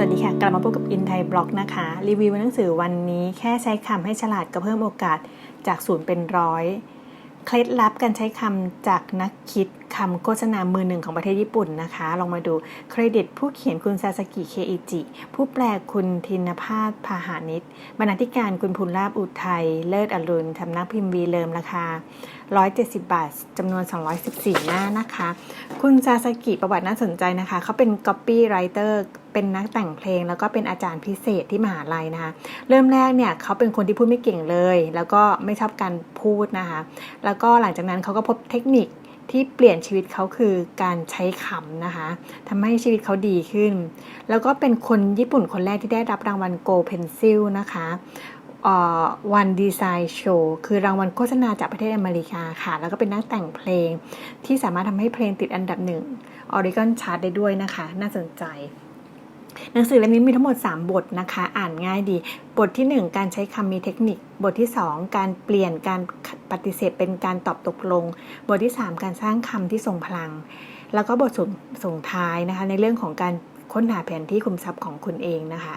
วัสดีค่ะ กลับมาพบกับอินไทยบล็อกนะคะ รีวิวหนังสือวันนี้แค่ใช้คำให้ฉลาดก็เพิ่มโอกาสจากศูนย์เป็นร้อย เคล็ดลับการใช้คำจากนักคิด คำโฆษณามือหนึ่งของประเทศญี่ปุ่นนะคะ ลองมาดูเครดิตผู้เขียนคุณซาสกิเคอิจิ ผู้แปลคุณธินภาสพาหานิชบรรณาธิการคุณพุลลาบอุทัย เลิศอรุณสำนักพิมพ์วีเลิมราคา 170 บาทจำนวน 214 หน้านะคะ คุณซาสกิประวัติน่าสนใจนะคะ เขาเป็น copywriter เป็นนักแต่งเพลงแล้วก็เป็นอาจารย์พิเศษที่มหาลัยนะคะ เริ่มแรกเนี่ยเขาเป็นคนที่พูดไม่เก่งเลย แล้วก็ไม่ชอบการพูดนะคะ แล้วก็หลังจากนั้นเขาก็พบเทคนิค ที่เปลี่ยนชีวิตเขาคือการใช้คำนะคะทำให้ชีวิตเขาดีขึ้น แล้วก็เป็นคนญี่ปุ่นคนแรกที่ได้รับรางวัล Gold Pencil นะคะวันดีไซน์โชว์คือรางวัลโฆษณาจากประเทศอเมริกาค่ะ แล้วก็เป็นนักแต่งเพลง ที่สามารถทำให้เพลงติดอันดับหนึ่งออริกอนชาร์ตได้ด้วยนะคะ น่าสนใจ หนังสือเล่มนี้มีทั้งหมด 3 บทนะคะ อ่านง่ายดี บทที่ 1 การใช้คำมีเทคนิค บทที่ 2 การเปลี่ยนการปฏิเสธเป็นการตอบตกลง บทที่ 3 การสร้างคำที่ทรงพลัง แล้วก็บทส่งส่งท้ายนะคะ ในเรื่องของการค้นหาแผนที่คุมทรัพย์ของคุณเองนะคะ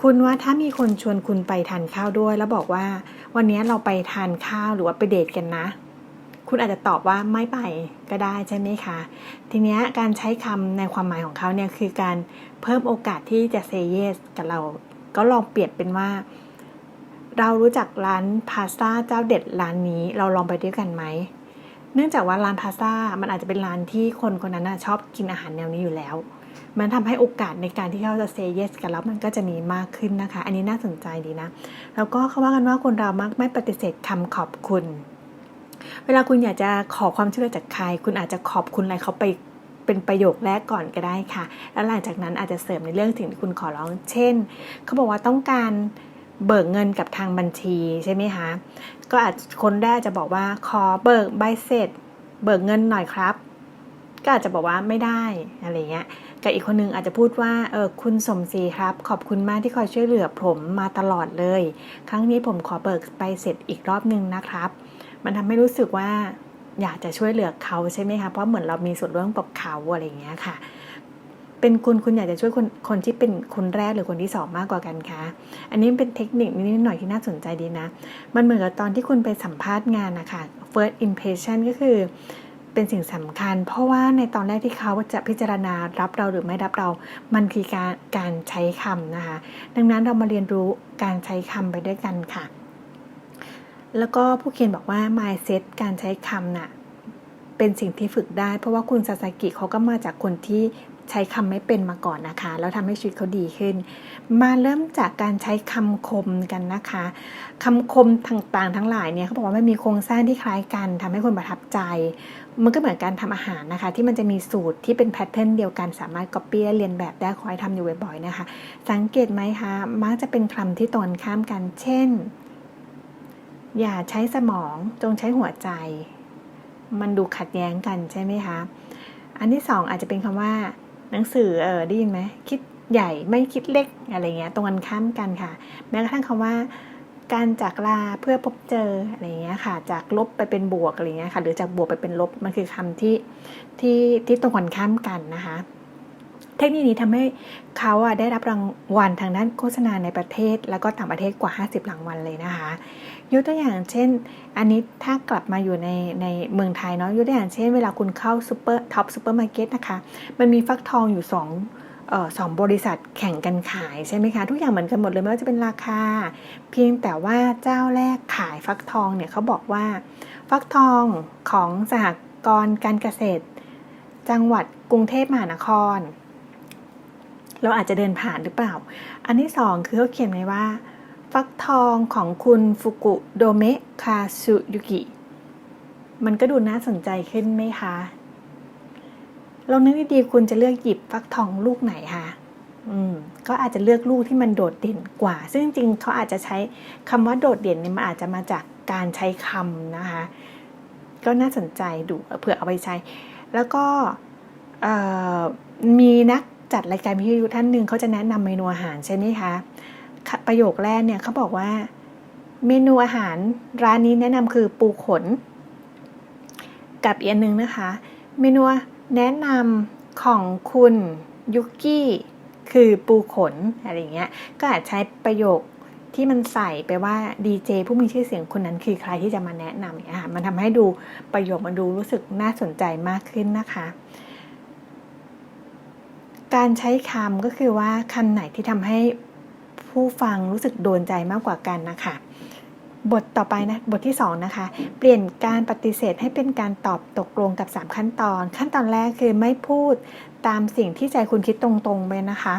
คุณว่าถ้ามีคนชวนคุณไปทานข้าวด้วย แล้วบอกว่า วันนี้เราไปทานข้าวหรือว่าไปเดทกันนะ คุณอาจจะตอบว่าไม่ไปก็ได้ใช่ไหมคะ ทีนี้การใช้คำในความหมายของเขาเนี่ยคือการเพิ่มโอกาสที่จะเซเยสกับเรา ก็ลองเปลี่ยนเป็นว่า เรารู้จักร้านพาสต้าเจ้าเด็ดร้านนี้เราลองไปด้วยกันไหม เนื่องจากว่าร้านพาสต้ามันอาจจะเป็นร้านที่คนคนนั้นชอบกินอาหารแนวนี้อยู่แล้ว มันทำให้โอกาสในการที่เขาจะเซเยสกับเรา มันก็จะมีมากขึ้นนะคะ อันนี้น่าสนใจดีนะ แล้วก็เขาว่ากันว่าคนเรามักไม่ปฏิเสธคำขอบคุณ เวลาคุณอยากจะขอความช่วยเหลือจากใคร คุณอาจจะขอบคุณอะไรเขาไปเป็นประโยคแรกก่อนก็ได้ค่ะ แล้วหลังจากนั้นอาจจะเสริมในเรื่องสิ่งที่คุณขอร้อง เช่น เขาบอกว่าต้องการเบิกเงินกับทางบัญชีใช่ไหมคะ ก็อาจคนแรกจะบอกว่าขอเบิกใบเสร็จ เบิกเงินหน่อยครับ ก็อาจจะบอกว่าไม่ได้อะไรเงี้ย กับอีกคนนึงอาจจะพูดว่าเออคุณสมศรีครับ ขอบคุณมากที่คอยช่วยเหลือผมมาตลอดเลย ครั้งนี้ผมขอเบิกใบเสร็จอีกรอบนึงนะครับ มันทำให้รู้สึกว่าอยากจะช่วยเหลือเขาใช่ไหมคะเพราะเหมือนเรามีส่วนร่วมกับเขาอะไรอย่างเงี้ยค่ะ เป็นคุณคุณอยากจะช่วยคนคนที่เป็นคนแรกหรือคนที่สองมากกว่ากันคะอันนี้เป็นเทคนิคนิดหน่อยที่น่าสนใจดีนะ มันเหมือนกับตอนที่คุณไปสัมภาษณ์งานนะคะ first impression ก็คือเป็นสิ่งสำคัญ เพราะว่าในตอนแรกที่เขาจะพิจารณารับเราหรือไม่รับเรา มันคือการการใช้คำนะคะ ดังนั้นเรามาเรียนรู้การใช้คำไปด้วยกันค่ะ แล้วก็ผู้เขียนบอกว่า mindset การใช้คำน่ะเป็นสิ่งที่ฝึกได้ เพราะว่าคุณซาสกิเขาก็มาจากคนที่ใช้คำไม่เป็นมาก่อนนะคะ แล้วทำให้ชีวิตเขาดีขึ้น มาเริ่มจากการใช้คำคมกันนะคะคำคมต่างๆ ทั้งหลายเนี่ยเขาบอกว่ามันมีโครงสร้างที่คล้ายกันทำให้คนประทับใจ มันก็เหมือนการทำอาหารนะคะ ที่มันจะมีสูตรที่เป็นแพทเทิร์นเดียวกันสามารถก๊อปปี้เรียนแบบได้คอยทำอยู่บ่อยๆนะคะ สังเกตไหมคะมักจะเป็นคำที่ตรงข้ามกัน เช่น อย่าใช้สมองจงใช้หัวใจ มันดูขัดแย้งกันใช่ไหมคะ อันที่สองอาจจะเป็นคำว่า หนังสือเออได้ยินไหมคิดใหญ่ไม่คิดเล็กอะไรเงี้ยตรงกันข้ามกันค่ะ แม้กระทั่งคำว่าการจากลาเพื่อพบเจออะไรเงี้ยค่ะ จากลบไปเป็นบวกอะไรเงี้ยค่ะ หรือจากบวกไปเป็นลบมันคือคำที่ที่ที่ตรงกันข้ามกันนะคะ เทคนิคนี้ทำให้เขาอะได้รับรางวัลทางด้านโฆษณาในประเทศ แล้วก็ต่างประเทศกว่า 50 รางวัลเลยนะคะ ยกตัวอย่างเช่น อันนี้ถ้ากลับมาอยู่ในในเมืองไทยเนาะยกตัวอย่างเช่น เวลาคุณเข้าซูเปอร์ท็อปซูเปอร์มาร์เก็ตนะคะ มันมีฟักทองอยู่2เอ่อสองบริษัทแข่งกันขายใช่ไหมคะ ทุกอย่างเหมือนกันหมดเลยไม่ว่าจะเป็นราคา เพียงแต่ว่าเจ้าแรกขายฟักทองเนี่ยเขาบอกว่า ฟักทองของสหกรณ์การเกษตร จังหวัดกรุงเทพมหานคร เราอาจจะเดินผ่านหรือเปล่า อันที่สองคือเขาเขียนไว้ว่า ฟักทองของคุณฟุกุโดเมะคาซุยุกิ มันก็ดูน่าสนใจขึ้นไหมคะลองนึกดีๆคุณจะเลือกหยิบฟักทองลูกไหนคะอืมก็อาจจะเลือกลูกที่มันโดดเด่นกว่า ซึ่งจริงๆเขาอาจจะใช้คำว่าโดดเด่นเนี่ยมันอาจจะมาจากการใช้คำนะคะ ก็น่าสนใจดูเผื่อเอาไปใช้ แล้วก็มีนักจัดรายการวิทยุท่านหนึ่งเขาจะแนะนำเมนูอาหารใช่ไหมคะ ประโยคแรกเนี่ยเขาบอกว่า เมนูอาหารร้านนี้แนะนำคือปูขน กับอีกอันหนึ่งนะคะ เมนูแนะนำของคุณยุกี้คือปูขนอะไรเงี้ย ก็อาจใช้ประโยคที่มันใส่ไปว่าดีเจผู้มีชื่อเสียงคนนั้นคือใครที่จะมาแนะนำเนี่ยค่ะมันทำให้ดูประโยคมันดูรู้สึกน่าสนใจมากขึ้นนะคะ การใช้คำก็คือว่าคำไหนที่ทำให้ ผู้ฟังรู้สึกโดนใจมากกว่ากันนะคะ บทต่อไปนะบทที่2นะคะ เปลี่ยนการปฏิเสธให้เป็นการตอบตกลงกับ 3 ขั้นตอน ขั้นตอนแรกคือไม่พูดตามสิ่งที่ใจคุณคิดตรงๆไปนะคะ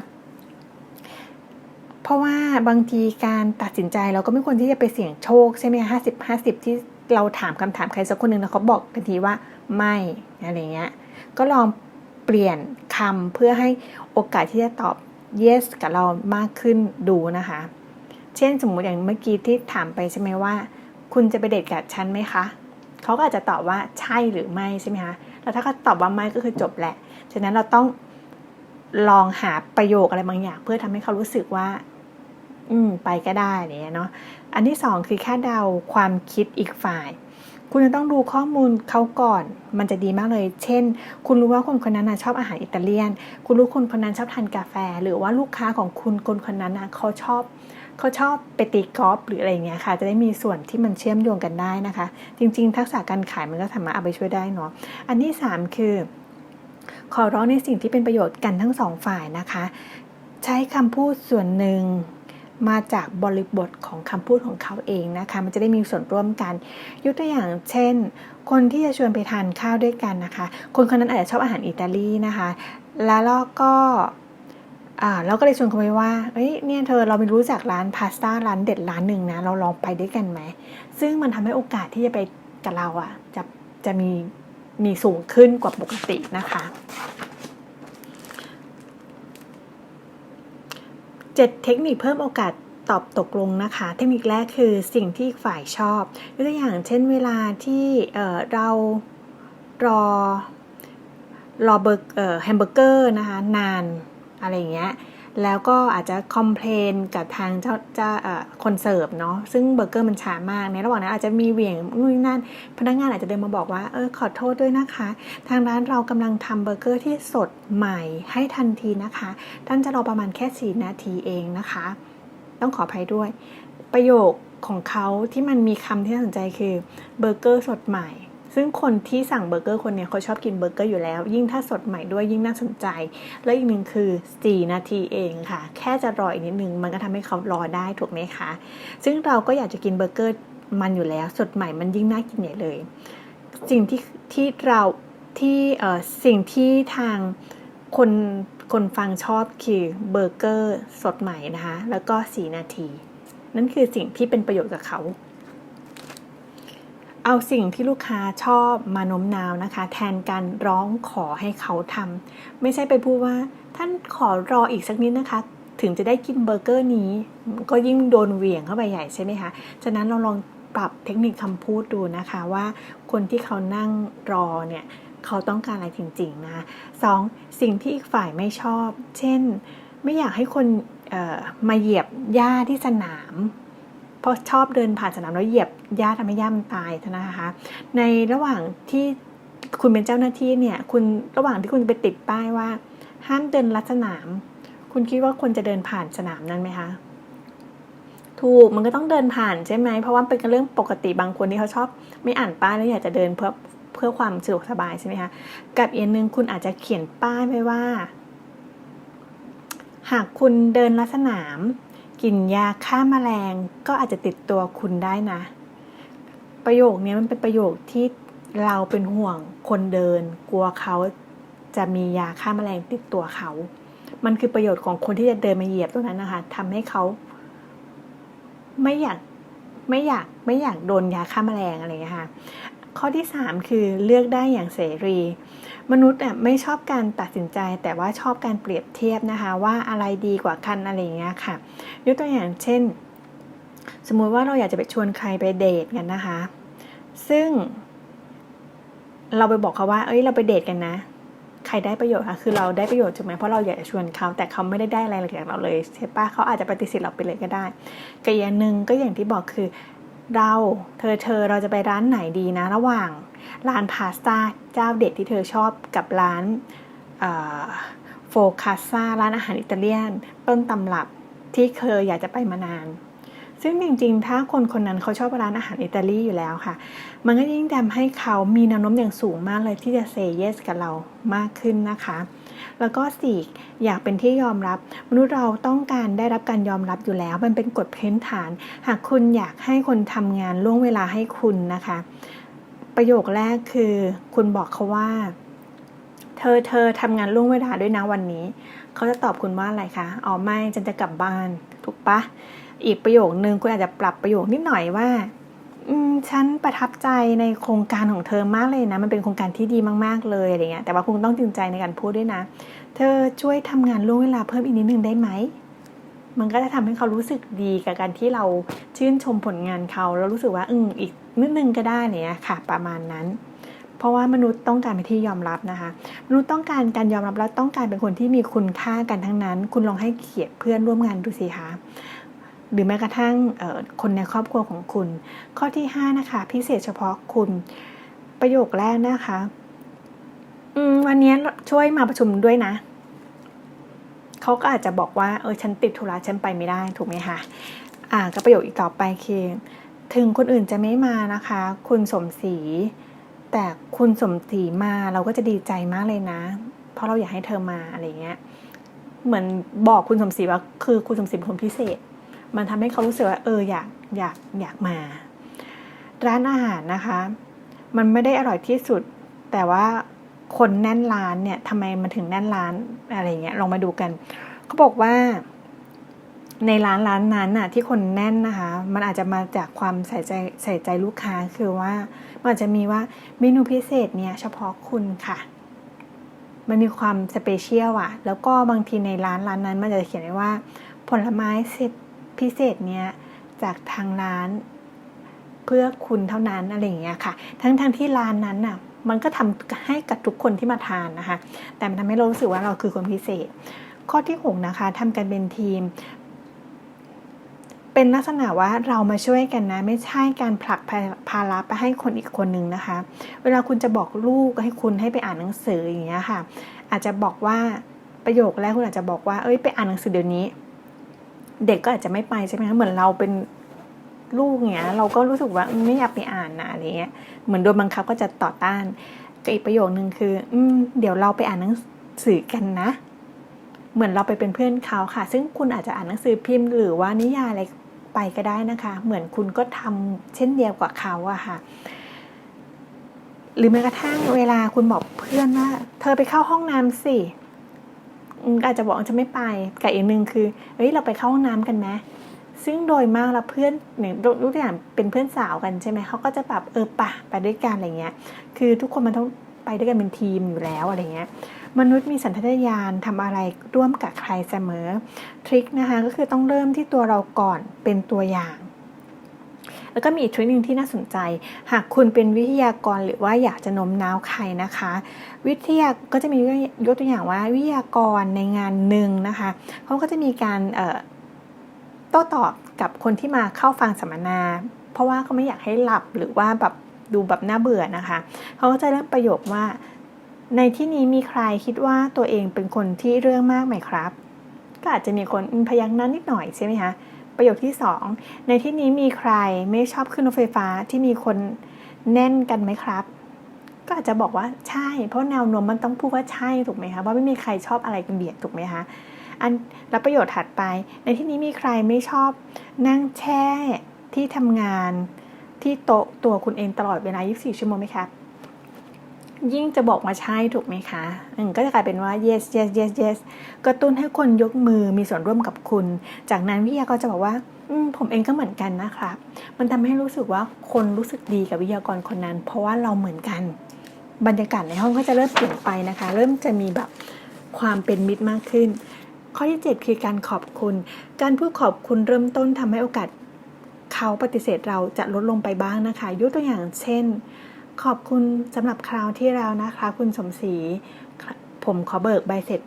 เพราะว่าบางทีการตัดสินใจเราก็ไม่ควรที่จะไปเสี่ยงโชคใช่ไหมห้าสิบห้าสิบที่เราถามคำถามใครสักคนหนึ่งแล้วเขาบอกทันทีว่าไม่อะไรเงี้ย ก็ลองเปลี่ยนคำเพื่อให้โอกาสที่จะตอบ yes กับเรามากขึ้นดูนะคะ เช่นสมมุติอย่างเมื่อกี้ที่ถามไปใช่ไหมว่า คุณจะไปเดทกับฉันไหมคะเขาก็อาจจะตอบว่าใช่หรือไม่ใช่ไหมคะแล้วถ้าเขาตอบว่าไม่ก็คือจบแหละฉะนั้นเราต้องลองหาประโยคอะไรบางอย่าง เพื่อทำให้เขารู้สึกว่า อืม ไปก็ได้เนี่ยเนาะอันที่สองคือแค่เดาความคิดอีกฝ่าย คุณจะต้องดูข้อมูลเขาก่อน มันจะดีมากเลย เช่น คุณรู้ว่าคนคนนั้นนะชอบอาหารอิตาเลียน คุณรู้คนคนนั้นชอบทานกาแฟ หรือว่าลูกค้าของคุณคนคนนั้นนะเขาชอบเขาชอบไปตีกอล์ฟหรืออะไรเงี้ยค่ะ จะได้มีส่วนที่มันเชื่อมโยงกันได้นะคะ จริง ๆ ทักษะการขายมันก็สามารถเอาไปช่วยได้เนาะ อันที่สามคือ ขอร้องในสิ่งที่เป็นประโยชน์กันทั้งสองฝ่ายนะคะ ใช้คำพูดส่วนหนึ่ง มาจากบริบทของคำพูดของเขาเองนะคะ มันจะได้มีส่วนร่วมกัน ยกตัวอย่างเช่น คนที่จะชวนไปทานข้าวด้วยกันนะคะ คนคนนั้นอาจจะชอบอาหารอิตาลีนะคะ แล้วก็อ่าเราก็เลยชวนเขาไปว่าเอ้ยเนี่ยเธอเราไปรู้จักร้านพาสต้าร้านเด็ดร้านหนึ่งนะ เราลองไปด้วยกันไหม ซึ่งมันทำให้โอกาสที่จะไปกับเราอะ่ะจะจะมีมีสูงขึ้นกว่าปกตินะคะ เจ็ดเทคนิคเพิ่มโอกาสตอบตกลงนะคะ เทคนิคแรกคือสิ่งที่ฝ่ายชอบยกตัวอย่างเช่นเวลาที่เเรารอรอเบอร์เอ่อแฮมเบอร์เกอร์นะคะนานอะไรอย่างเงี้ย แล้วก็อาจจะคอมเพลนกับทางเจ้าเจ้าคนเสิร์ฟเนาะซึ่งเบอร์เกอร์มันช้ามาก ในระหว่างนั้นอาจจะมีเหวี่ยงนู่นนั่น พนักงานอาจจะเดินมาบอกว่าเออขอโทษด้วยนะคะ ทางร้านเรากำลังทำเบอร์เกอร์ที่สดใหม่ให้ทันทีนะคะ ท่านจะรอประมาณแค่ 4 นาทีเองนะคะ ต้องขออภัยด้วย ประโยคของเขาที่มันมีคำที่น่าสนใจคือเบอร์เกอร์สดใหม่ ซึ่งคนที่สั่งเบอร์เกอร์คนนี้เขาชอบกินเบอร์เกอร์อยู่แล้ว ยิ่งถ้าสดใหม่ด้วยยิ่งน่าสนใจ และอีกหนึ่งคือ 4 นาทีเองค่ะ แค่จะรออีกนิดนึงมันก็ทำให้เขารอได้ถูกไหมคะ ซึ่งเราก็อยากจะกินเบอร์เกอร์มันอยู่แล้ว สดใหม่มันยิ่งน่ากินใหญ่เลย สิ่งที่ที่เราที่เอ่อสิ่งที่ทางคนคนฟังชอบคือเบอร์เกอร์สดใหม่นะคะ แล้วก็ 4 นาที นั่นคือสิ่งที่เป็นประโยชน์กับเขา เอาสิ่งที่ลูกค้าชอบมาโน้มน้าวนะคะ แทนการร้องขอให้เขาทำไม่ใช่ไปพูดว่า ท่านขอรออีกสักนิดนะคะ ถึงจะได้กินเบอร์เกอร์นี้ ก็ยิ่งโดนเหวี่ยงเข้าไปใหญ่ใช่ไหมคะฉะนั้นเราลองปรับเทคนิคคำพูดดูนะคะว่าคนที่เขานั่งรอเนี่ยเขาต้องการอะไรจริงๆนะคะสองสิ่งที่อีกฝ่ายไม่ชอบ เช่น ไม่อยากให้คนมาเหยียบหญ้าที่สนาม เพราะชอบเดินผ่านสนามแล้วเหยียบหญ้าทำให้หญ้ามันตายนะคะ ในระหว่างที่คุณเป็นเจ้าหน้าที่เนี่ยคุณระหว่างที่คุณไปติดป้ายว่า ห้ามเดินลัดสนาม คุณคิดว่าคนจะเดินผ่านสนามนั้นไหมคะถูกมันก็ต้องเดินผ่านใช่ไหมเพราะว่าเป็นเรื่องปกติบางคนที่เขาชอบไม่อ่านป้ายแล้วอยากจะเดินเพื่อเพื่อความสะดวกสบายใช่ไหมคะกับอีกนึงคุณอาจจะเขียนป้ายไว้ว่า หากคุณเดินลัดสนาม กินยาฆ่ามาแมลงก็อาจจะติดตัวคุณได้นะ ประโยคนี้มันเป็นประโยคที่เราเป็นห่วงคนเดิน กลัวเขาจะมียาฆ่ามาแมลงติดตัวเขา มันคือประโยชน์ของคนที่จะเดินมาเหยียบตรงนั้นนะคะทำให้เขา ไม่อยากไม่อยากไม่อยากโดนยาฆ่ามาแมลงอะไรอย่างเงี้ยค่ะ ข้อที่ 3 คือเลือกได้อย่างเสรี มนุษย์อะไม่ชอบการตัดสินใจ แต่ว่าชอบการเปรียบเทียบนะคะ ว่าอะไรดีกว่ากันอะไรอย่างเงี้ยค่ะยกตัวอย่างเช่น สมมุติว่าเราอยากจะไปชวนใครไปเดทกันนะคะ ซึ่ง เราไปบอกเขาว่า เอ้ยเราไปเดทกันนะใครได้ประโยชน์คะคือเราได้ประโยชน์ใช่ไหมเพราะเราอยากจะชวนเขาแต่เขาไม่ได้ได้อะไรจากเราเลยใช่ปะเขาอาจจะปฏิเสธเราไปเลยก็ได้กับอย่างหนึ่งก็อย่างที่บอกคือ เราเธอเธอเราจะไปร้านไหนดีนะ ระหว่างร้านพาสต้าเจ้าเด็ดที่เธอชอบกับร้านโฟคาซ่าร้านอาหารอิตาเลียน ต้นตำรับที่เคยอยากจะไปมานาน ซึ่งจริงๆ ถ้าคนคนนั้นเขาชอบร้านอาหารอิตาลีอยู่แล้วค่ะ มันก็ยิ่งทำให้เขามีแนวโน้มอย่างสูงมากเลยที่จะเซเยสกับเรามากขึ้นนะคะ แล้วก็สี่อยากเป็นที่ยอมรับ มนุษย์เราต้องการได้รับการยอมรับอยู่แล้ว มันเป็นกฎพื้นฐาน หากคุณอยากให้คนทำงานล่วงเวลาให้คุณนะคะ ประโยคแรกคือ คุณบอกเขาว่า เธอเธอทำงานล่วงเวลาด้วยนะวันนี้เขาจะตอบคุณว่าอะไรคะอ๋อไม่ฉันจะกลับบ้าน ถูกปะอีกประโยคนึงคุณอาจจะปรับประโยคนิดหน่อยว่า ฉันประทับใจในโครงการของเธอมากเลยนะ มันเป็นโครงการที่ดีมาก ๆ เลยอะไรเงี้ยแต่ว่าคุณต้องจริงใจในการพูดด้วยนะ เธอช่วยทำงานล่วงเวลาเพิ่มอีกนิดนึงได้ไหมมันก็จะทำให้เขารู้สึกดีกับการที่เราชื่นชมผลงานเขาแล้วรู้สึกว่าอืมอีกนิดนึงก็ได้เนี่ยค่ะ ประมาณนั้น เพราะว่ามนุษย์ต้องการเป็นที่ยอมรับนะคะ มนุษย์ต้องการการยอมรับแล้วต้องการเป็นคนที่มีคุณค่ากันทั้งนั้น คุณลองให้เกียรติเพื่อนร่วมงานดูสิคะ หรือแม้กระทั่งคนในครอบครัวของคุณ ข้อที่ 5 นะคะ พิเศษเฉพาะคุณ ประโยคแรกนะคะวันนี้ช่วยมาประชุมด้วยนะเขาก็อาจจะบอกว่าเออฉันติดธุระฉันไปไม่ได้ถูกไหมคะอ่าก็ประโยคอีกต่อไปคือถึงคนอื่นจะไม่มานะคะ คุณสมศรีแต่คุณสมศรีมาเราก็จะดีใจมากเลยนะ เพราะเราอยากให้เธอมาอะไรเงี้ย เหมือนบอกคุณสมศรีว่าคือคุณสมศรีเป็นคนพิเศษ มันทำให้เขารู้สึกว่าเอออยากอยากอยากมา ร้านอาหารนะคะ มันไม่ได้อร่อยที่สุด แต่ว่าคนแน่นร้านเนี่ยทำไมมันถึงแน่นร้านอะไรเงี้ยลองมาดูกันเขาบอกว่า ในร้านร้านนั้นน่ะ ที่คนแน่นนะคะ มันอาจจะมาจากความใส่ใจใส่ใจลูกค้าคือว่ามันอาจจะมีว่าเมนูพิเศษเนี่ยเฉพาะคุณค่ะมันมีความสเปเชียลอะแล้วก็บางทีในร้านร้านนั้นมันจะเขียนไว้ว่า ผลไม้เสร็ พิเศษเนี่ยจากทางร้านเพื่อคุณเท่านั้นอะไรอย่างเงี้ยค่ะ ทั้งทั้งที่ร้านนั้นน่ะมันก็ทำให้กับทุกคนที่มาทานนะคะ แต่มันทำให้เรารู้สึกว่าเราคือคนพิเศษ ข้อที่หกนะคะทำกันเป็นทีม เป็นลักษณะว่าเรามาช่วยกันนะ ไม่ใช่การผลักภาระไปให้คนอีกคนนึงนะคะ เวลาคุณจะบอกลูกให้คุณให้ไปอ่านหนังสืออย่างเงี้ยค่ะ อาจจะบอกว่าประโยคแรกคุณอาจจะบอกว่า เอ้ยไปอ่านหนังสือเดี๋ยวนี้ เด็กก็อาจจะไม่ไปใช่ไหมคะเหมือนเราเป็นลูกเงี้ยเราก็รู้สึกว่าไม่อยากไปอ่านนะอะไรเงี้ยเหมือนโดนบังคับก็จะต่อต้านกับอีกประโยคนึงคือ อืมเดี๋ยวเราไปอ่านหนังสือกันนะ เหมือนเราไปเป็นเพื่อนเขาค่ะ ซึ่งคุณอาจจะอ่านหนังสือพิมพ์ หรือว่านิยายอะไรไปก็ได้นะคะ เหมือนคุณก็ทำเช่นเดียวกับเขาอะค่ะ หรือแม้กระทั่งเวลาคุณบอกเพื่อนว่าเธอไปเข้าห้องน้ำสิ อาจจะบอกจะไม่ไปกับอีกหนึ่งคือเฮ้ยเราไปเข้าห้องน้ำกันไหมซึ่งโดยมากแล้วเพื่อนเนี่ยรู้ตัวอย่างเป็นเพื่อนสาวกันใช่ไหมเขาก็จะแบบเออปะไปด้วยกันอะไรเงี้ย คือทุกคนมันต้องไปด้วยกันเป็นทีมอยู่แล้วอะไรเงี้ยมนุษย์มีสัญชาตญาณทำอะไรร่วมกับใครเสมอทริคนะคะก็คือต้องเริ่มที่ตัวเราก่อนเป็นตัวอย่าง แล้วก็มีอีกทริคหนึ่งที่น่าสนใจ หากคุณเป็นวิทยากรหรือว่าอยากจะโน้มน้าวใครนะคะ วิทยาก็จะมียกตัวอย่างว่าวิทยากรในงานหนึ่งนะคะเขาก็จะมีการโต้ตอบกับคนที่มาเข้าฟังสัมมนา เพราะว่าเขาไม่อยากให้หลับหรือว่าแบบดูแบบน่าเบื่อนะคะเขาก็จะเริ่มประโยคว่า ในที่นี้มีใครคิดว่าตัวเองเป็นคนที่เรื่องมากไหมครับ ก็อาจจะมีคนพยักหน้านิดหน่อยใช่ไหมคะ ประโยคที่ 2 ในที่นี้มีใครไม่ชอบขึ้นรถไฟฟ้าที่มีคนแน่นกันไหมครับ ก็อาจจะบอกว่าใช่ เพราะแนวโน้มมันต้องพูดว่าใช่ถูกไหมคะว่าไม่มีใครชอบอะไรกันเบียดถูกไหมคะอันแล้วประโยชน์ถัดไป ในที่นี้มีใครไม่ชอบนั่งแช่ที่ทำงานที่โต๊ะตัวคุณเองตลอดเวลา 24 ชั่วโมงไหมครับ ยิ่งจะบอกมาใช่ถูกไหมคะอืก็จะกลายเป็นว่า yes yes yes yes กระตุ้นให้คนยกมือมีส่วนร่วมกับคุณ จากนั้นวิทยากรจะบอกว่าอมผมเองก็เหมือนกันนะครับ มันทำให้รู้สึกว่าคนรู้สึกดีกับวิทยากรคนนั้น เพราะว่าเราเหมือนกัน บรรยากาศในห้องก็จะเริ่มเปลี่ยนไปนะคะ เริ่มจะมีแบบความเป็นมิตรมากขึ้น ข้อที่ 7 คือการขอบคุณ การพูดขอบคุณเริ่มต้นทำให้โอกาสเขาปฏิเสธเราจะลดลงไปบ้างนะคะ ยกตัวอย่างเช่น ขอบคุณสำหรับคราวที่เรานะคะ คุณสมศรีผมขอเบิกใบเสร็จ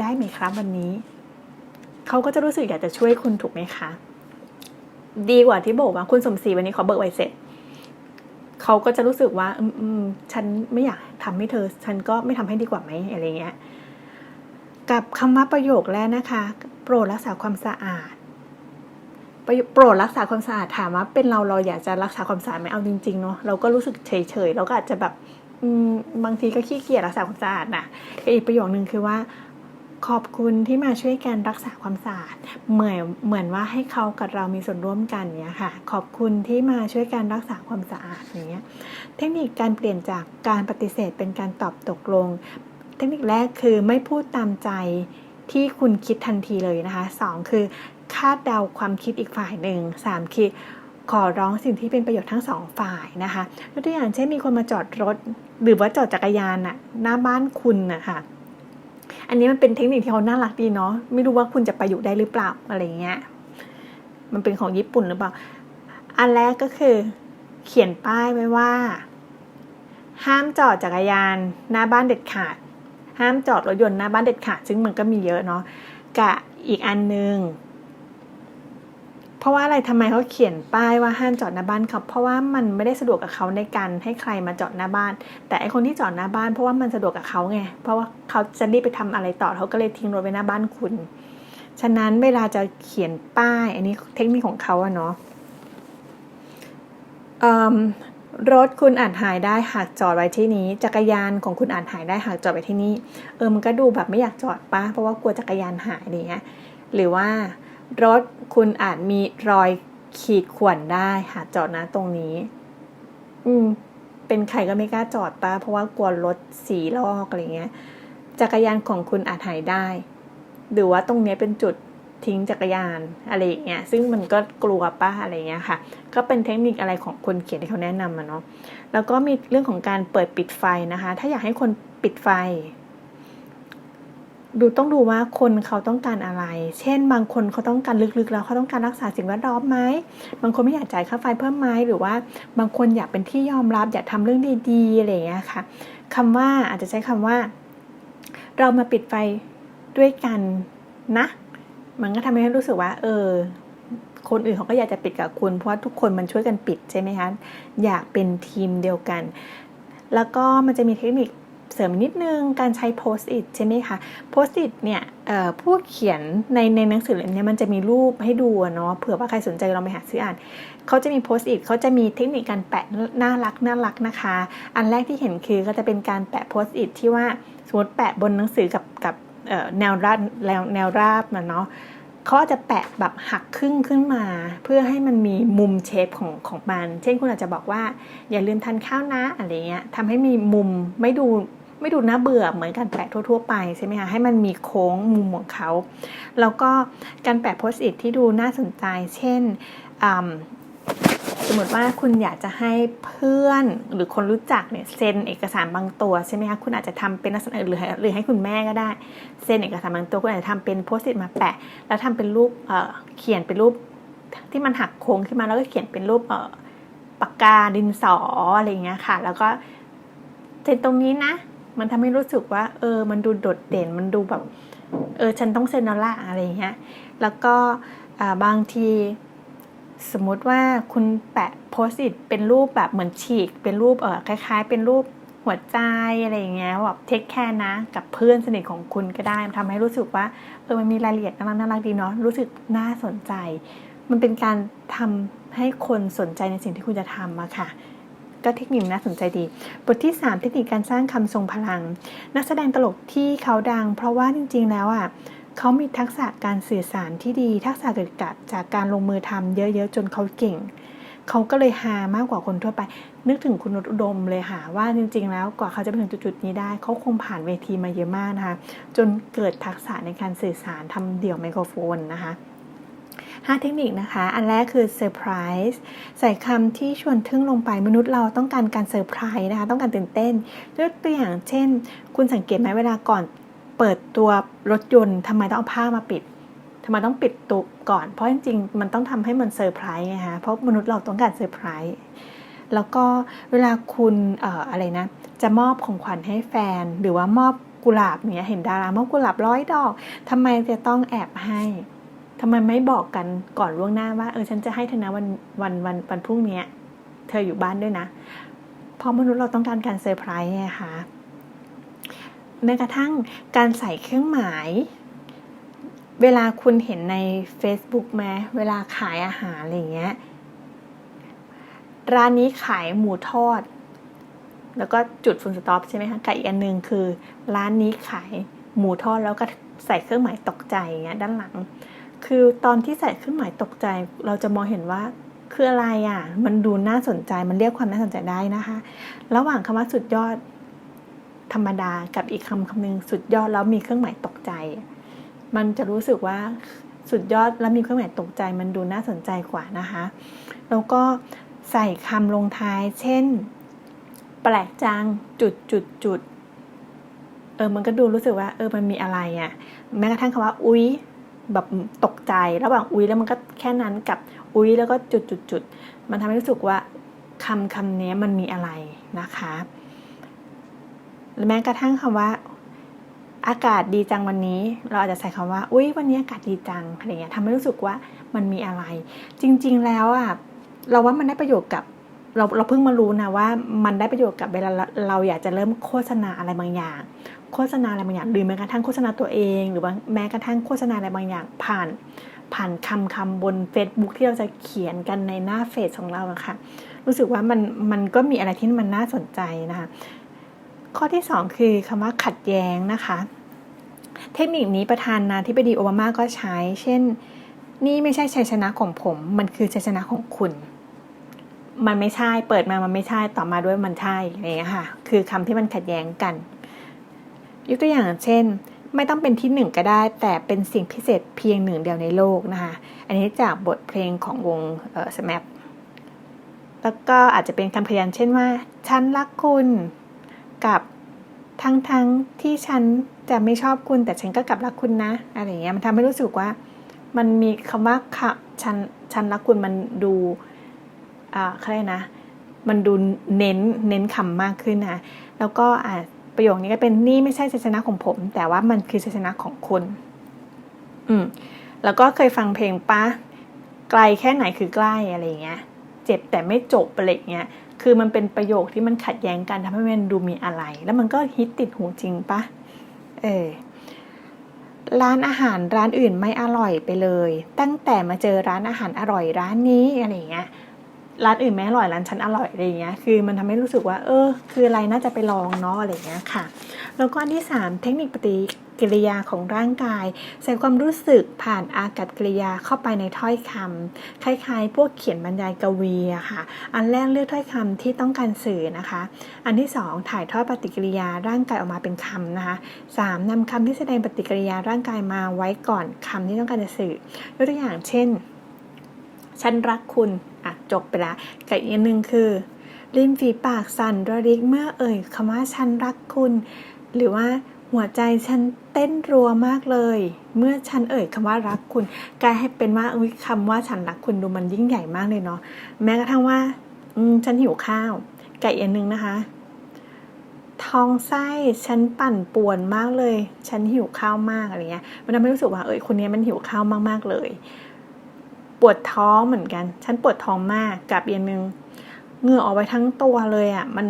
ได้ไหมครับวันนี้ เขาก็จะรู้สึกอยากจะช่วยคุณถูกไหมคะ ดีกว่าที่บอกว่าคุณสมศรีวันนี้ขอเบิกใบเสร็จเขาก็จะรู้สึกว่า อืมฉันไม่อยากทำให้เธอ ฉันก็ไม่ทำให้ดีกว่าไหมอะไรเงี้ย กับคำว่าประโยคแรกนะคะ โปรดรักษาความสะอาด โยโปรดรักษาความสะอาดถามว่าเป็นเราเราอยากจะรักษาความสะอาดไหมเอาจริงๆเนาะเราก็รู้สึกเฉยๆเราก็อาจจะแบบบางทีก็ขี้เกียจรักษาความสะอาดนะอีกประโยคนึงคือว่า ขอบคุณที่มาช่วยกันรักษาความสะอาดเหมือนเหมือนว่าให้เขากับเรามีส่วนร่วมกันเนี้ยค่ะ ขอบคุณที่มาช่วยกันรักษาความสะอาดอย่างเงี้ยเทคนิคการเปลี่ยนจากการปฏิเสธเป็นการตอบตกลง เทคนิคแรกคือไม่พูดตามใจที่คุณคิดทันทีเลยนะคะสองคือ คาดเดาความคิดอีกฝ่ายหนึ่งสามคือขอร้องสิ่งที่เป็นประโยชน์ทั้งสองฝ่ายนะคะยกตัวอย่างเช่นมีคนมาจอดรถ หรือว่าจอดจักรยานน่ะหน้าบ้านคุณนะคะอันนี้มันเป็นเทคนิคที่เขาน่ารักดีเนาะไม่รู้ว่าคุณจะประยุกต์ได้หรือเปล่าอะไรเงี้ยมันเป็นของญี่ปุ่นหรือเปล่า อันแรกก็คือ เขียนป้ายไว้ว่า ห้ามจอดจักรยานหน้าบ้านเด็ดขาด ห้ามจอดรถยนต์หน้าบ้านเด็ดขาด ซึ่งมันก็มีเยอะเนาะกะอีกอันหนึ่ง เพราะว่าอะไรทำไมเขาเขียนป้ายว่าห้ามจอดหน้าบ้านเขาเพราะว่ามันไม่ได้สะดวกกับเขาในการให้ใครมาจอดหน้าบ้าน แต่ไอคนที่จอดหน้าบ้านเพราะว่ามันสะดวกกับเขาไงเพราะว่าเขาจะรีบไปทำอะไรต่อเขาก็เลยทิ้งรถไว้หน้าบ้านคุณ ฉะนั้นเวลาจะเขียนป้าย อันนี้เทคนิคของเขาอะเนาะรถคุณอาจหายได้หากจอดไว้ที่นี้ จักรยานของคุณอาจหายได้หากจอดไว้ที่นี่เออมันก็ดูแบบไม่อยากจอดปะเพราะว่ากลัวจักรยานหายอะไรเงี้ยหรือว่า รถคุณอาจมีรอยขีดข่วนได้หากจอดนะตรงนี้ อืม เป็นใครก็ไม่กล้าจอดปะเพราะว่ากลัวรถสีลอกอะไรเงี้ย จักรยานของคุณอาจหายได้ หรือว่าตรงนี้เป็นจุดทิ้งจักรยานอะไรอย่างเงี้ย ซึ่งมันก็กลัวป้าอะไรเงี้ยค่ะ ก็เป็นเทคนิคอะไรของคนเขียนที่เขาแนะนำมาเนาะ แล้วก็มีเรื่องของการเปิดปิดไฟนะคะ ถ้าอยากให้คนปิดไฟ ดูต้องดูว่าคนเขาต้องการอะไร เช่น บางคนเขาต้องการลึกๆ แล้วเขาต้องการรักษาสิ่งแวดล้อมไหม บางคนไม่อยากจ่ายค่าไฟเพิ่มไหมหรือว่าบางคนอยากเป็นที่ยอมรับอยากทำเรื่องดีๆอะไรอย่างเงี้ยค่ะคำว่าอาจจะใช้คำว่า เรามาปิดไฟด้วยกันนะ มันก็ทำให้รู้สึกว่า เออ คนอื่นเขาก็อยากจะปิดกับคุณเพราะว่าทุกคนมันช่วยกันปิดใช่ไหมคะอยากเป็นทีมเดียวกัน แล้วก็มันจะมีเทคนิค เสริมนิดนึงการใช้โพสต์อิทใช่ไหมคะโพสต์อิทเนี่ยผู้เขียนในในหนังสือเล่มนี้มันจะมีรูปให้ดูเนาะเผื่อว่าใครสนใจลองไปหาซื้ออ่านเขาจะมีโพสต์อิทเขาจะมีเทคนิคการแปะน่ารักน่ารักนะคะ อันแรกที่เห็นคือก็จะเป็นการแปะโพสต์อิทที่ว่าสมมติแปะบนหนังสือกับกับแนวราบแนวราบนะเนาะเขาจะแปะแบบหักครึ่งขึ้นมา เพื่อให้มันมีมุมเชฟของของมัน เช่นคุณอาจจะบอกว่า อย่าลืมทานข้าวนะอะไรเงี้ยทำให้มีมุมไม่ดู ไม่ดูน่าเบื่อเหมือนการแปะทั่ว ๆ ไปใช่ไหมคะให้มันมีโค้งมุมของเขา แล้วก็การแปะโพสต์อิทที่ดูน่าสนใจ เช่นสมมติว่าคุณอยากจะให้เพื่อนหรือคนรู้จักเนี่ยเซ็นเอกสารบางตัวใช่ไหมคะคุณอาจจะทำเป็นลักษณะหรือหรือให้คุณแม่ก็ได้เซ็นเอกสารบางตัวคุณอาจจะทำเป็นโพสต์อิทมาแปะ แล้วทำเป็นรูปเเขียนเป็นรูปที่มันหักโค้งขึ้นมาแล้วก็เขียนเป็นรูปปากกาดินสออะไรเงี้ยค่ะ แล้วก็เซ็นตรงนี้นะ มันทำให้รู้สึกว่า เออ มันดูโดดเด่น มันดูแบบ เออ ฉันต้องเซ็นนอล่าอะไรเงี้ย แล้วก็บางทีสมมติว่าคุณแปะโพสต์อิทเป็นรูปแบบเหมือนฉีก เป็นรูปเออคล้ายๆ เป็นรูปหัวใจอะไรอย่างเงี้ยแบบเทคแคร์นะ กับเพื่อนสนิทของคุณก็ได้ทำให้รู้สึกว่าเออมันมีรายละเอียดน่ารักน่ารักดีเนาะรู้สึกน่าสนใจ มันเป็นการทำให้คนสนใจในสิ่งที่คุณจะทำอะค่ะ ก็เทคนิคน่าสนใจดี บทที่ 3 เทคนิคการสร้างคำทรงพลัง นักแสดงตลกที่เขาดัง เพราะว่าจริง ๆ แล้วอะเขามีทักษะการสื่อสารที่ดี ทักษะเกิดจากการลงมือทำเยอะ ๆ จนเขาเก่ง เขาก็เลยหามากกว่าคนทั่วไป นึกถึงคุณอุดมเลยค่ะว่าจริง ๆ แล้วกว่าเขาจะไปถึงจุดๆนี้ได้ เขาคงผ่านเวทีมาเยอะมากนะคะ จนเกิดทักษะในการสื่อสารทำเดี่ยวไมโครโฟนนะคะ ห้าเทคนิคนะคะ อันแรกคือเซอร์ไพรส์ใส่คำที่ชวนทึ่งลงไปมนุษย์เราต้องการการเซอร์ไพรส์นะคะ ต้องการตื่นเต้นยกตัวอย่างเช่น คุณสังเกตไหมเวลาก่อนเปิดตัวรถยนต์ทำไมต้องเอาผ้ามาปิดทำไมต้องปิดตุก่อน เพราะจริงๆ มันต้องทำให้มันเซอร์ไพรส์ไงฮะเพราะมนุษย์เราต้องการเซอร์ไพรส์แล้วก็เวลาคุณอออะไรนะ จะมอบของขวัญให้แฟน หรือว่ามอบกุหลาบเนี้ยเห็นดารามอบกุหลาบร้อยดอกทำไมจะต้องแอบให้ ทำไมไม่บอกกันก่อนล่วงหน้าว่าเออฉันจะให้เธอนะวันวันวันวันพรุ่งนี้เธออยู่บ้านด้วยนะ เพราะมนุษย์เราต้องการการเซอร์ไพรส์ไงคะแม้กระทั่งการใส่เครื่องหมาย เวลาคุณเห็นใน Facebook ไหมเวลาขายอาหารอะไรเงี้ย ร้านนี้ขายหมูทอด แล้วก็จุดฟุนสต็อปใช่ไหมคะกับอีกอันหนึ่งคือ ร้านนี้ขายหมูทอดแล้วก็ใส่เครื่องหมายตกใจอย่างเงี้ยด้านหลัง คือตอนที่ใส่เครื่องหมายตกใจ เราจะมองเห็นว่าคืออะไรอะ มันดูน่าสนใจมันเรียกความน่าสนใจได้นะคะ ระหว่างคำว่าสุดยอดธรรมดากับอีกคำคำหนึ่งสุดยอดแล้วมีเครื่องหมายตกใจ มันจะรู้สึกว่าสุดยอดแล้วมีเครื่องหมายตกใจ มันดูน่าสนใจกว่านะคะ แล้วก็ใส่คำลงท้าย เช่น แปลกจังจุดจุดจุดเออมันก็ดูรู้สึกว่า เออมันมีอะไรอะ่ะ แม้กระทั่งคำว่า อุ๊ย แบบตกใจระหว่างอุ๊ยแล้วมันก็แค่นั้นกับอุ๊ยแล้วก็จุดจุดจุดมันทำให้รู้สึกว่าคำคำนี้มันมีอะไรนะคะและแม้กระทั่งคำว่า อากาศดีจังวันนี้ เราอาจจะใส่คำว่า อุ๊ยวันนี้อากาศดีจังอะไรเงี้ยทำให้รู้สึกว่ามันมีอะไร จริง ๆ แล้วอะเราว่ามันได้ประโยชน์กับเราเราเพิ่งมารู้นะว่า มันได้ประโยชน์กับเวลาเราเราอยากจะเริ่มโฆษณาอะไรบางอย่าง โฆษณาอะไรบางอย่างหรือแม้กระทั่งโฆษณาตัวเอง หรือว่าแม้กระทั่งโฆษณาอะไรบางอย่างผ่าน ผ่านคำคำบน Facebook ที่เราจะเขียนกันในหน้าเฟซของเราอะค่ะรู้สึกว่ามันมันก็มีอะไรที่มันน่าสนใจนะคะข้อที่ 2 คือคำว่าขัดแย้งนะคะ เทคนิคนี้ประธานาธิบดีโอบามาก็ใช้ เช่น นี่ไม่ใช่ชัยชนะของผม มันคือชัยชนะของคุณ มันไม่ใช่เปิดมามันไม่ใช่ต่อมาด้วยมันใช่อะไรอย่างเงี้ยค่ะ คือคำที่มันขัดแย้งกัน ยกตัวอย่างเช่น ไม่ต้องเป็นที่หนึ่งก็ได้ แต่เป็นสิ่งพิเศษเพียงหนึ่งเดียวในโลกนะคะอันนี้จากบทเพลงของวงเอ่อ SMAP แล้วก็อาจจะเป็นคำพยัญชนะเช่นว่า ฉันรักคุณกับทั้งทั้งที่ฉันจะไม่ชอบคุณแต่ฉันก็กลับรักคุณนะอะไรเงี้ยมันทำให้รู้สึกว่า มันมีคำว่าค่ะฉันฉันรักคุณมันดูอ่าอะไรนะ มันดูเน้นเน้นคำมากขึ้นนะแล้วก็อ่า ประโยคนี้ก็เป็นนี่ไม่ใช่ชัยชนะของผม แต่ว่ามันคือชัยชนะของคุณ อืม แล้วก็เคยฟังเพลงปะไกลแค่ไหนคือใกล้อะไรเงี้ย เจ็บแต่ไม่จบอะไรเงี้ย คือมันเป็นประโยคที่มันขัดแย้งกันทำให้มันดูมีอะไร แล้วมันก็ฮิตติดหูจริงปะเออร้านอาหารร้านอื่นไม่อร่อยไปเลย ตั้งแต่มาเจอร้านอาหารอร่อยร้านนี้อะไรเงี้ย ร้านอื่นไม่อร่อยร้านฉันอร่อยอะไรเงี้ยคือมันทำให้รู้สึกว่า เออ คืออะไรน่าจะไปลองเนาะอะไรเงี้ยค่ะ แล้วก็อันที่ 3 เทคนิคปฏิกิริยาของร่างกาย ใส่ความรู้สึกผ่านอากัศกิริยาเข้าไปในถ้อยคำคล้ายๆ พวกเขียนบรรยายกวีอะค่ะ อันแรกเลือกถ้อยคำที่ต้องการสื่อนะคะ อันที่ 2 ถ่ายทอดปฏิกิริยาร่างกายออกมาเป็นคำนะคะ 3. นำคำที่แสดงปฏิกิริยาร่างกายมาไว้ก่อนคำที่ต้องการจะสื่อยกตัวอย่างเช่น ฉันรักคุณ อะจบไปละกับอีกอันหนึ่งคือริมฝีปากสั่นระริกเมื่อเอ่ยคำว่าฉันรักคุณ หรือว่าหัวใจฉันเต้นรัวมากเลย เมื่อฉันเอ่ยคำว่ารักคุณกลายให้เป็นว่าอุ้ยคำว่าฉันรักคุณดูมันยิ่งใหญ่มากเลยเนาะแม้กระทั่งว่าอืมฉันหิวข้าวไกับอีกอันหนึ่งนะคะท้องไส้ฉันปั่นป่วนมากเลย ฉันหิวข้าวมากอะไรเงี้ยมันทำให้รู้สึกว่าเอ้ยคนนี้มันหิวข้าวมากๆเลย ปวดท้องเหมือนกัน ฉันปวดท้องมากกับอีกนึงเหงื่อออกไปทั้งตัวเลยอะ มัน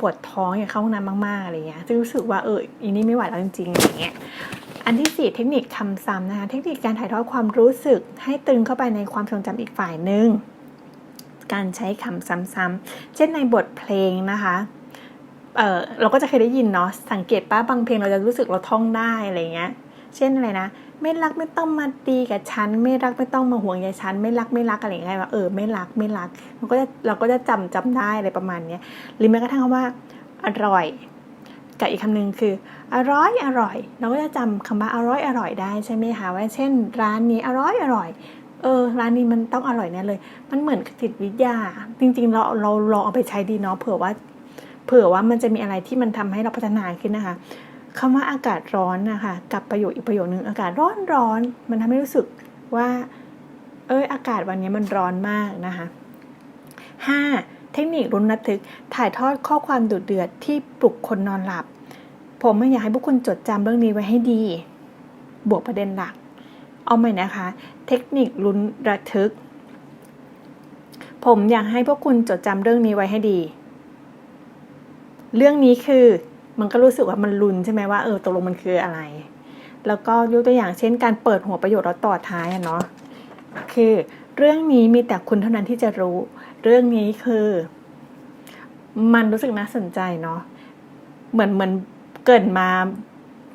ปวดท้องอยากเข้าห้องน้ำมากๆอะไรเงี้ยจะรู้สึกว่าเอออีนี่ไม่ไหวแล้วจริงๆอย่างเงี้ยอันที่สี่เทคนิคคำซ้ำนะคะเทคนิคการถ่ายทอดความรู้สึกให้ตึงเข้าไปในความทรงจำอีกฝ่ายหนึ่งการใช้คำซ้ำๆเช่นในบทเพลงนะคะเออเราก็จะเคยได้ยินเนาะสังเกตป้าบางเพลงเราจะรู้สึกเราท่องได้อะไรเงี้ย เช่นอะไรนะ ไม่รักไม่ต้องมาตีกับฉัน ไม่รักไม่ต้องมาห่วงใยฉัน ไม่รักไม่รักอะไรอย่างเงี้ยว่าเออไม่รักไม่รักเราก็จะเราก็จะจำจำได้อะไรประมาณเนี้ยหรือแม้กระทั่งคำว่า อร่อยกับอีกคำหนึ่งคือ อร่อยอร่อย เราก็จะจำคำว่าอร่อยอร่อยได้ใช่ไหมคะว่าเช่น ร้านนี้อร่อยอร่อยเออร้านนี้มันต้องอร่อยแน่เลย มันเหมือนจิตวิทยา จริงๆ เราเราลองเอาไปใช้ดีเนาะเผื่อว่า เผื่อว่ามันจะมีอะไรที่มันทำให้เราพัฒนาขึ้นนะคะ คำว่าอากาศร้อนนะคะกับประโยคอีกประโยคนึงอากาศร้อนร้อน มันทำให้รู้สึกว่า เอออากาศวันนี้มันร้อนมากนะคะห้าเทคนิครุนระทึกถ่ายทอดข้อความดุเดือดที่ปลุกคนนอนหลับ ผมไม่อยากให้พวกคุณจดจำเรื่องนี้ไว้ให้ดี บวกประเด็นหลัก เอาใหม่นะคะ เทคนิครุนระทึก ผมอยากให้พวกคุณจดจำเรื่องนี้ไว้ให้ดี เรื่องนี้คือ มันก็รู้สึกว่ามันลุนใช่ไหมว่าเออตกลงมันคืออะไร แล้วก็ยกตัวอย่างเช่น การเปิดหัวประโยชน์แล้วต่อท้ายเนาะคือเรื่องนี้มีแต่คุณเท่านั้นที่จะรู้ เรื่องนี้คือ มันรู้สึกน่าสนใจเนาะเหมือนเหมือนเกรินมา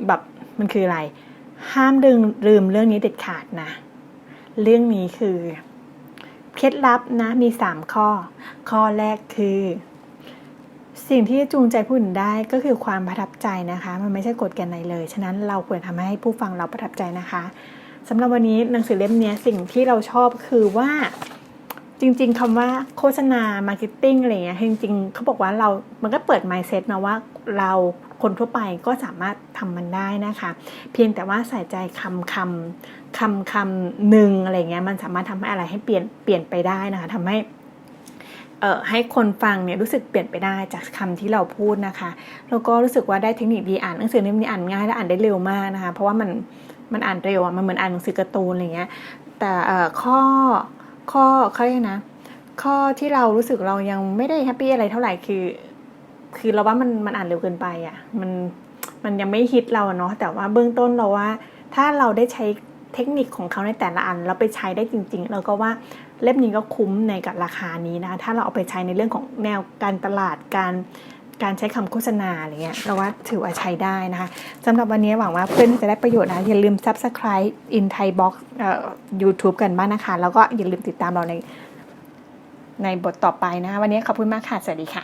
แบบมันคืออะไร ห้ามลืมลืมเรื่องนี้เด็ดขาดนะ เรื่องนี้คือ เคล็ดลับนะมีสามข้อ ข้อแรกคือ สิ่งที่จูงใจผู้อื่นได้ก็คือความประทับใจนะคะ มันไม่ใช่กฎเกณฑ์ไหนเลย ฉะนั้นเราควรทำให้ผู้ฟังเราประทับใจนะคะสำหรับวันนี้หนังสือเล่มนี้สิ่งที่เราชอบคือว่าจริง ๆคำว่าโฆษณา มาร์เก็ตติ้งอะไรเงี้ยจริงๆเขาบอกว่าเรา มันก็เปิด mindset นะว่าเราคนทั่วไปก็สามารถทำมันได้นะคะ เพียงแต่ว่าใส่ใจคำคำคำคำหนึ่งอะไรเงี้ยมันสามารถทำให้อะไรให้เปลี่ยนเปลี่ยนไปได้นะคะทำให้ อ่อให้คนฟังเนี่ยรู้สึกเปลี่ยนไปได้จากคำที่เราพูดนะคะ แล้วก็รู้สึกว่าได้เทคนิคดีอ่านหนังสือเล่มนี้อ่านง่ายและอ่านได้เร็วมากนะคะ เพราะว่ามันมันอ่านเร็วอะมันเหมือนอ่านหนังสือการ์ตูนอะไรเงี้ย แต่เอ่อข้อข้อเขาเรียกนะ ข้อที่เรารู้สึกเรายังไม่ได้แฮปปี้อะไรเท่าไหร่คือ คือเราว่ามันมันอ่านเร็วเกินไปอะมันมันยังไม่ฮิตเราเนาะแต่ว่าเบื้องต้นเราว่า ถ้าเราได้ใช้เทคนิคของเขาในแต่ละอันเราไปใช้ได้จริง ๆ เราก็ว่า เล่มนี้ก็คุ้มในกับราคานี้นะ ถ้าเราเอาไปใช้ในเรื่องของแนวการตลาดการการใช้คำโฆษณาอะไรเงี้ยเราว่าถือว่าใช้ได้นะคะสำหรับวันนี้หวังว่าเพื่อนจะได้ประโยชน์นะ อย่าลืม subscribe in Thai Box เอ่อ YouTube กันบ้างนะคะ แล้วก็อย่าลืมติดตามเราในในบทต่อไปนะคะ วันนี้ขอบคุณมากค่ะ สวัสดีค่ะ